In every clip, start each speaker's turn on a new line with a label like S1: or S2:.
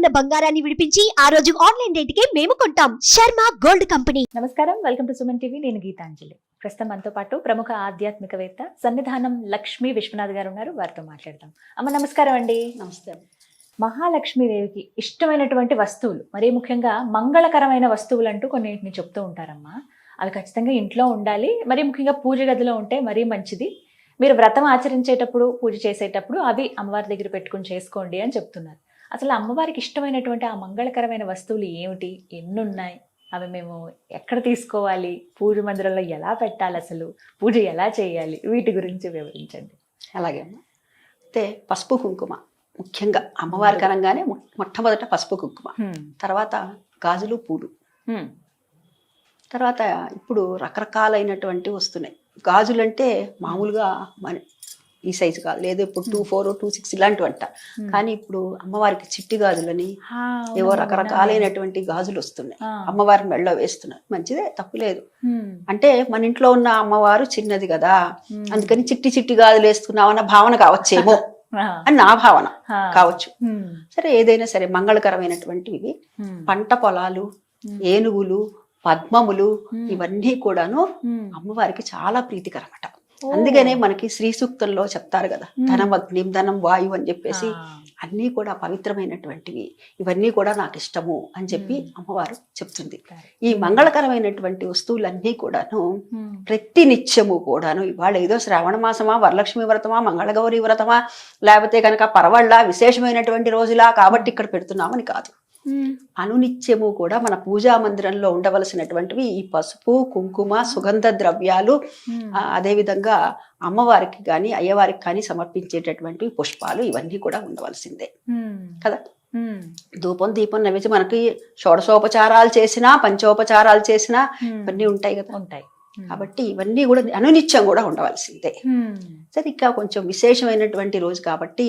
S1: ఉన్న బంగారాన్ని విడిపించి ఆ రోజు ఆన్లైన్ రేటుకే మేము కొంటాం. Sharma gold company.
S2: నమస్కారం. Welcome to Suman TV. నేను గీతాంజలి. ప్రస్తుతం మనతో పాటు ప్రముఖ ఆధ్యాత్మికవేత్త సన్నిధానం లక్ష్మీ విశ్వనాథ్ గారు ఉన్నారు. వారితో మాట్లాడదాం. అమ్మ నమస్కారం అండి.
S3: నమస్తే.
S2: మహాలక్ష్మీదేవికి ఇష్టమైనటువంటి వస్తువులు మరీ ముఖ్యంగా మంగళకరమైన వస్తువులు అంటూ కొన్నింటిని చెప్తూ ఉంటారమ్మా. అవి ఖచ్చితంగా ఇంట్లో ఉండాలి. మరీ ముఖ్యంగా పూజ గదిలో ఉంటే మరీ మంచిది. మీరు వ్రతం ఆచరించేటప్పుడు పూజ చేసేటప్పుడు అవి అమ్మవారి దగ్గర పెట్టుకుని చేసుకోండి అని చెప్తున్నారు. అసలు అమ్మవారికి ఇష్టమైనటువంటి ఆ మంగళకరమైన వస్తువులు ఏమిటి? ఎన్ని ఉన్నాయి అవి మేము ఎక్కడ తీసుకోవాలి? పూజ మందిరంలో ఎలా పెట్టాలి అసలు? పూజ ఎలా చేయాలి? వీటి గురించి వివరించండి.
S3: అలాగే అమ్మా. అయితే పసుపు కుంకుమ ముఖ్యంగా అమ్మవారికి అనగానే మొ- మొట్టమొదట పసుపు కుంకుమ. తర్వాత గాజులు పూలు. తర్వాత ఇప్పుడు రకరకాలైనటువంటి వస్తున్నాయి. గాజులు అంటే మామూలుగా మన ఈ సైజు కాదు. లేదు ఇప్పుడు టూ ఫోర్ టూ సిక్స్ ఇలాంటివి అంట కానీ ఇప్పుడు అమ్మవారికి చిట్టి గాజులని ఏవో రకరకాలైనటువంటి గాజులు వస్తున్నాయి. అమ్మవారి మెళ్ళో వేస్తున్నారు. మంచిదే తప్పులేదు అంటే మన ఇంట్లో ఉన్న అమ్మవారు చిన్నది కదా. అందుకని చిట్టి చిట్టి గాజులు వేస్తున్నామన్న భావన కావచ్చేమో అని నా భావన కావచ్చు. సరే ఏదైనా సరే మంగళకరమైనటువంటివి. పంట పొలాలు ఏనుగులు పద్మములు ఇవన్నీ కూడాను అమ్మవారికి చాలా ప్రీతికరమట. అందుకనే మనకి శ్రీ సూక్తంలో చెప్తారు కదా ధనం అగ్ని ధనం వాయువు అని చెప్పేసి అన్నీ కూడా పవిత్రమైనటువంటివి. ఇవన్నీ కూడా నాకు ఇష్టము అని చెప్పి అమ్మవారు చెప్తుంది. ఈ మంగళకరమైనటువంటి వస్తువులన్నీ కూడాను ప్రతి నిత్యము కూడాను ఇవాళ ఏదో శ్రావణ మాసమా వరలక్ష్మి వ్రతమా మంగళగౌరి వ్రతమా లేకపోతే కనుక పరవళ్ళ విశేషమైనటువంటి రోజులా కాబట్టి ఇక్కడ పెడుతున్నామని కాదు. అనునిత్యము కూడా మన పూజా మందిరంలో ఉండవలసినటువంటివి ఈ పసుపు కుంకుమ సుగంధ ద్రవ్యాలు అదేవిధంగా అమ్మవారికి కానీ అయ్యవారికి కానీ సమర్పించేటటువంటి పుష్పాలు ఇవన్నీ కూడా ఉండవలసిందే. కదా? ధూపం దీపం నైవేద్యం మనకి షోడశోపచారాలు చేసినా పంచోపచారాలు చేసినా ఇవన్నీ ఉంటాయి కదా?
S2: ఉంటాయి.
S3: కాబట్టి ఇవన్నీ కూడా అనునిత్యం కూడా ఉండవలసిందే. సరే ఇంకా కొంచెం విశేషమైనటువంటి రోజు కాబట్టి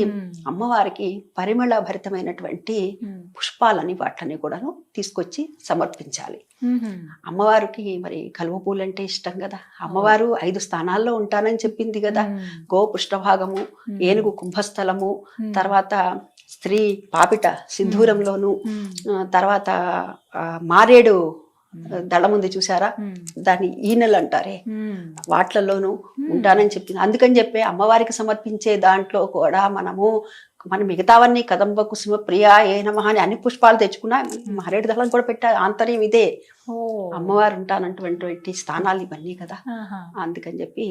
S3: అమ్మవారికి పరిమళ భరితమైనటువంటి పుష్పాలని వాటిని కూడాను తీసుకొచ్చి సమర్పించాలి. అమ్మవారికి మరి కలువ పూలు అంటే ఇష్టం కదా. అమ్మవారు ఐదు స్థానాల్లో ఉంటానని చెప్పింది కదా. గో పృష్ఠభాగము ఏనుగు కుంభస్థలము తర్వాత స్త్రీ పాపిట సింధూరంలోను తర్వాత మారేడు దళం ఉంది చూసారా దాన్ని ఈనెలు అంటారే. వాట్లలోనూ ఉంటానని చెప్పింది. అందుకని చెప్పి అమ్మవారికి సమర్పించే దాంట్లో కూడా మనము మన మిగతావన్నీ కదంబ కుసుమ ప్రియ ఏ నమః అని అన్ని పుష్పాలు తెచ్చుకున్నా మారేడు దళం కూడా పెట్టా ఆంతర్యం ఇదే. అమ్మవారు ఉంటానంటువంటి స్థానాలు ఇవన్నీ కదా. అందుకని చెప్పి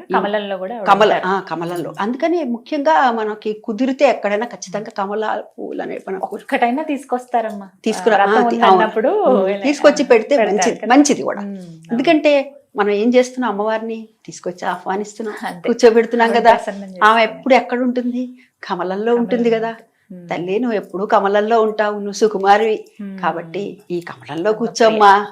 S2: కమలంలో కూడా
S3: కమల కమలంలో. అందుకని ముఖ్యంగా మనకి కుదిరితే ఎక్కడైనా ఖచ్చితంగా కమల పూలు అనే మన
S2: ఒక్కటైనా తీసుకొస్తారమ్మా.
S3: తీసుకురా
S2: వ్రతం
S3: ఆ, తి-
S2: ఉందన్నప్పుడు
S3: ఉమ్,
S2: ఇలా-
S3: తీసుకొచ్చి పెడితే మంచిది. మంచిది కూడా. ఎందుకంటే మనం ఏం చేస్తున్నాం అమ్మవారిని తీసుకొచ్చి ఆహ్వానిస్తున్నాం. కూర్చోబెడుతున్నాం కదా. ఆమె. ఎప్పుడు ఎక్కడ ఉంటుంది? కమలంలో ఉంటుంది కదా. తల్లి నువ్వు ఎప్పుడు కమలంలో ఉంటావు నువ్వు సుకుమారివి.
S2: ఉమ్.
S3: కాబట్టి ఈ కమలంలో కూర్చోమ్మా.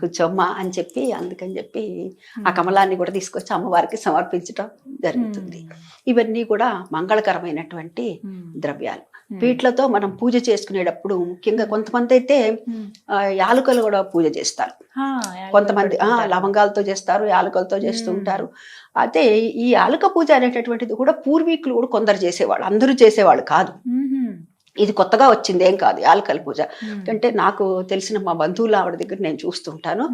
S3: కూర్చోమ్మా అని చెప్పి అందుకని చెప్పి ఆ కమలాన్ని కూడా తీసుకొచ్చి అమ్మవారికి సమర్పించటం జరుగుతుంది. ఇవన్నీ కూడా మంగళకరమైనటువంటి ద్రవ్యాలు. వీటిలతో మనం పూజ చేసుకునేటప్పుడు ముఖ్యంగా కొంతమంది అయితే. ఆ, యాలకులు కూడా పూజ చేస్తారు.
S2: యాలకులు
S3: కొంతమంది. లవంగాలతో చేస్తారు యాలకులతో చేస్తూ
S2: మ్మ్.
S3: ఉంటారు అయితే ఈ యాలక పూజ అనేటటువంటిది కూడా పూర్వీకులు కూడా కొందరు చేసేవాళ్ళు అందరూ చేసేవాళ్ళు కాదు. ఇది కొత్తగా వచ్చింది ఏం కాదు యాలకల పూజ. అంటే నాకు తెలిసిన మా బంధువులు ఆవిడ దగ్గర నేను చూస్తుంటాను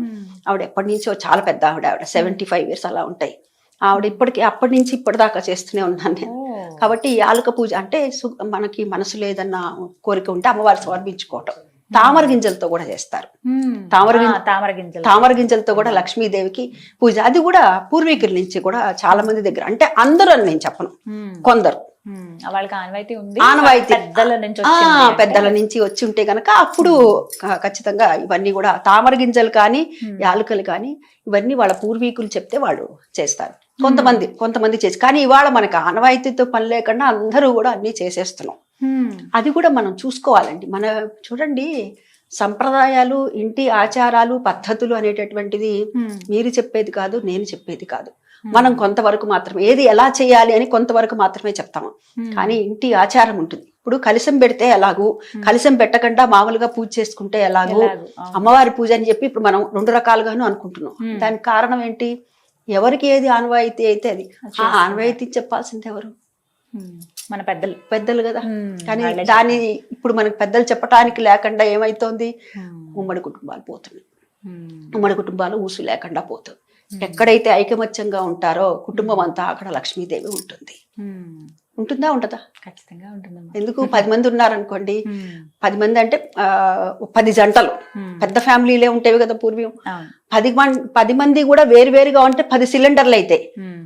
S3: ఆవిడ ఎప్పటి నుంచో చాలా పెద్ద ఆవిడ ఆవిడ సెవెంటీ ఫైవ్ ఇయర్స్ అలా ఉంటాయి. ఆవిడ ఇప్పటికి అప్పటి నుంచి ఇప్పటిదాకా చేస్తూనే ఉన్నాను నేను. కాబట్టి ఈ యాలక పూజ అంటే మనకి మనసులో ఏదన్నా కోరిక ఉంటే అమ్మవారు సమర్పించుకోవటం. తామర గింజలతో కూడా చేస్తారు. తామర
S2: తామర గింజలు.
S3: తామర గింజలతో కూడా లక్ష్మీదేవికి పూజ. అది కూడా పూర్వీకుల నుంచి కూడా చాలా మంది దగ్గర అంటే అందరూ అని నేను చెప్పను. కొందరు.
S2: వాళ్ళకి ఆనవాయితీ ఉంది.
S3: ఆనవాయితీ.
S2: పెద్దల నుంచి
S3: పెద్దల వచ్చి ఉంటే గనక అప్పుడు ఖచ్చితంగా ఇవన్నీ కూడా తామర గింజలు కానీ యాలకులు కానీ ఇవన్నీ వాళ్ళ పూర్వీకులు చెప్తే వాళ్ళు చేస్తారు. కొంతమంది కొంతమంది చేసి కానీ ఇవాళ మనకి ఆనవాయితీతో పని లేకుండా అందరూ కూడా అన్ని చేసేస్తున్నాం. అది కూడా మనం చూసుకోవాలండి. మన చూడండి సంప్రదాయాలు ఇంటి ఆచారాలు పద్ధతులు అనేటటువంటిది మీరు చెప్పేది కాదు నేను చెప్పేది కాదు. మనం కొంతవరకు మాత్రమే ఏది ఎలా చేయాలి అని కొంతవరకు మాత్రమే చెప్తాము కానీ ఇంటి ఆచారం ఉంటుంది. ఇప్పుడు కలిసం పెడితే ఎలాగూ కలిసం పెట్టకుండా మామూలుగా పూజ చేసుకుంటే ఎలాగూ. అమ్మవారి పూజ అని చెప్పి ఇప్పుడు మనం రెండు రకాలుగాను అనుకుంటున్నాం. దానికి కారణం ఏంటి? ఎవరికి ఏది ఆనవాయితీ అయితే అది. ఆ. ఆనవాయితీ చెప్పాల్సింది ఎవరు?
S2: మన పెద్దలు.
S3: పెద్దలు కదా. కానీ దాని ఇప్పుడు మనకి పెద్దలు చెప్పటానికి లేకుండా ఏమైతోంది?
S2: మ్మ్.
S3: ఉమ్మడి కుటుంబాలు పోతున్నాయి
S2: మ్మ్.
S3: ఉమ్మడి కుటుంబాలు ఊసు లేకుండా పోతుంది ఎక్కడైతే ఐకమత్యంగా ఉంటారో కుటుంబం అంతా అక్కడ లక్ష్మీదేవి ఉంటుంది. ఉంటుందా ఉంటుందా
S2: ఖచ్చితంగా ఉంటుందమ్మా.
S3: ఎందుకు? పది మంది ఉన్నారనుకోండి. పది మంది అంటే పది జంటలు. పెద్ద ఫ్యామిలీలే ఉంటాయి కదా పూర్వం పది మంది పది మంది కూడా వేరు వేరుగా ఉంటే పది సిలిండర్లు అయితే.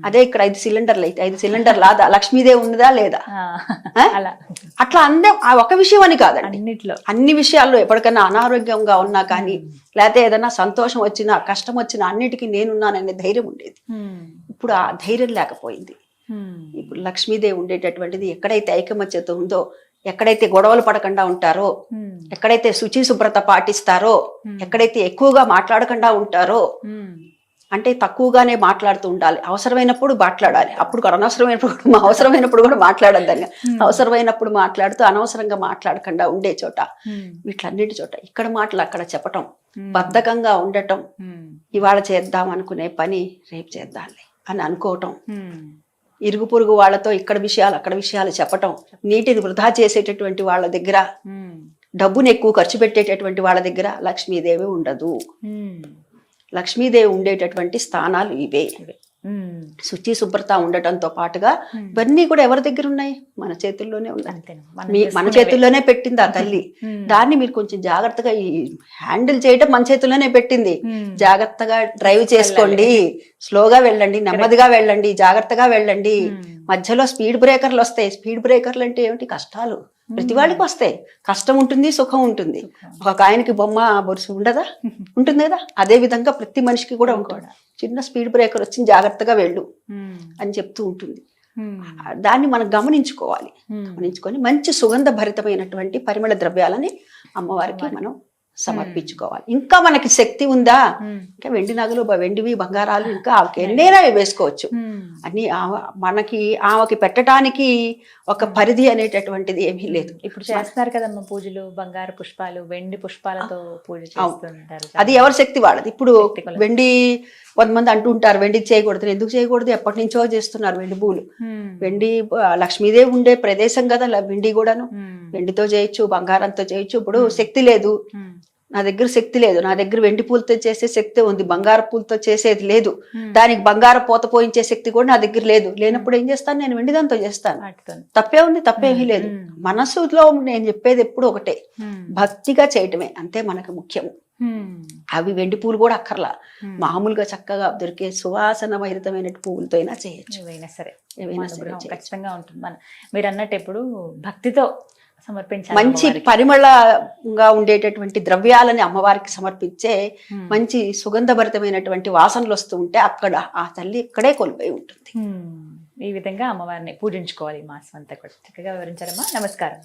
S3: అదే ఇక్కడ ఐదు సిలిండర్లు అయితే. ఐదు సిలిండర్లు లాదా లక్ష్మీదేవి ఉన్నదా లేదా? అట్లా అందం ఆ ఒక విషయం అని కాదండి.
S2: అన్నిట్లో.
S3: అన్ని విషయాల్లో ఎప్పటికైనా అనారోగ్యంగా ఉన్నా కానీ లేకపోతే ఏదైనా సంతోషం వచ్చినా కష్టం వచ్చినా అన్నిటికీ నేనున్నాననే ధైర్యం ఉండేది. ఇప్పుడు ఆ ధైర్యం లేకపోయింది. ఇప్పుడు లక్ష్మీదేవి ఉండేటటువంటిది ఎక్కడైతే ఐకమత్యత ఉందో ఎక్కడైతే గొడవలు పడకుండా ఉంటారో. ఎక్కడైతే శుచి శుభ్రత పాటిస్తారో. ఎక్కడైతే ఎక్కువగా మాట్లాడకుండా ఉంటారో. అంటే తక్కువగానే మాట్లాడుతూ ఉండాలి అవసరమైనప్పుడు మాట్లాడాలి అప్పుడు కూడా అనవసరమైనప్పుడు అవసరమైనప్పుడు కూడా మాట్లాడద్దని అవసరమైనప్పుడు మాట్లాడుతూ అనవసరంగా మాట్లాడకుండా ఉండే చోట
S2: మ్మ్.
S3: వీటిలన్నిటి చోట ఇక్కడ మాటలు అక్కడ చెప్పటం. బద్ధకంగా ఉండటం. ఇవాళ చేద్దాం అనుకునే పని రేపు చేద్దాంలే అని అనుకోవటం. ఇరుగు పొరుగు వాళ్ళతో ఇక్కడ విషయాలు అక్కడ విషయాలు చెప్పటం నీటిని వృధా చేసేటటువంటి వాళ్ళ దగ్గర. డబ్బును ఎక్కువ ఖర్చు పెట్టేటటువంటి వాళ్ళ దగ్గర లక్ష్మీదేవి ఉండదు. లక్ష్మీదేవి ఉండేటటువంటి స్థానాలు ఇవే. శుచి శుభ్రత ఉండటంతో పాటుగా. ఇవన్నీ కూడా ఎవరి దగ్గర ఉన్నాయి? మన చేతుల్లోనే ఉన్నాయి.
S2: మనం.
S3: చేతుల్లోనే పెట్టింది ఆ తల్లి. దాన్ని మీరు కొంచెం జాగ్రత్తగా ఈ హ్యాండిల్ చేయటం మన చేతుల్లోనే పెట్టింది. జాగ్రత్తగా డ్రైవ్ చేసుకోండి. స్లోగా వెళ్ళండి. నెమ్మదిగా వెళ్ళండి. జాగ్రత్తగా వెళ్ళండి. మధ్యలో స్పీడ్ బ్రేకర్లు వస్తాయి. స్పీడ్ బ్రేకర్లు అంటే ఏమిటి? కష్టాలు. ప్రతి వాళ్ళకి వస్తాయి. కష్టం ఉంటుంది సుఖం ఉంటుంది. ఒక ఆయనకి బొమ్మ బొరుసు ఉండదా? ఉంటుంది కదా? అదే విధంగా ప్రతి మనిషికి కూడా ఉంటుంది చిన్న స్పీడ్ బ్రేకర్ వచ్చి జాగ్రత్తగా వెళ్ళు. అని చెప్తూ ఉంటుంది. దాన్ని మనం గమనించుకోవాలి. గమనించుకొని మంచి సుగంధ భరితమైనటువంటి పరిమళ ద్రవ్యాలని అమ్మవారికి. మనం సమర్పించుకోవాలి. ఇంకా మనకి శక్తి ఉందా. ఇంకా వెండి నగలు వెండివి బంగారాలు ఇంకా ఆమెకి ఎన్నైనా వేసుకోవచ్చు.
S2: మ్మ్.
S3: అని ఆమె- మనకి ఆమెకి పెట్టడానికి ఒక పరిధి అనేటటువంటిది ఏమీ లేదు.
S2: ఇప్పుడు చేస్తున్నారు కదమ్మా పూజలు బంగారు పుష్పాలు వెండి పుష్పాలతో పూజ చేస్తుంటారు
S3: అది ఎవరి శక్తి వాళ్ళది? ఇప్పుడు. వెండి కొంతమంది అంటుంటారు వెండి చేయకూడదు ఎందుకు చేయకూడదు? ఎప్పటి నుంచో చేస్తున్నారు వెండి పూలు. వెండి లక్ష్మీదేవి ఉండే ప్రదేశం కదా వెండి కూడాను. వెండితో చేయొచ్చు బంగారంతో చేయొచ్చు. ఇప్పుడు శక్తి లేదు. నా దగ్గర శక్తి లేదు. నా దగ్గర వెండి పూలతో చేసే శక్తి ఉంది. బంగారు పూలతో చేసేది లేదు. దానికి బంగారు పోత పోయించే శక్తి కూడా నా దగ్గర లేదు. లేనప్పుడు ఏం చేస్తాను? నేను వెండి దాంతో చేస్తాను తప్పే ఉంది తప్పేమీ లేదు. మనసులో నేను చెప్పేది ఎప్పుడు ఒకటే. భక్తిగా చేయటమే అంతే మనకు ముఖ్యం
S2: మ్మ్.
S3: అవి వెండి పూలు కూడా అక్కర్లా.
S2: మ్మ్.
S3: మామూలుగా చక్కగా దొరికే సువాసన భరితమైన పువ్వులతో అయినా చేయొచ్చు.
S2: ఏవైనా సరే.
S3: ఏవైనా.
S2: ఖచ్చితంగా ఉంటుంది. మన మీరు అన్నట్టు ఎప్పుడు భక్తితో సమర్పించాలి
S3: మంచి. పరిమళంగా ఉండేటటువంటి ద్రవ్యాలని అమ్మవారికి సమర్పించే. మంచి సుగంధభరితమైనటువంటి వాసనలు వస్తూ ఉంటే అక్కడ ఆ తల్లి ఇక్కడే కొలిపోయి ఉంటుంది.
S2: ఈ విధంగా అమ్మవారిని పూజించుకోవాలి మాసం అంతా కూడా చక్కగా వివరించారమ్మా నమస్కారం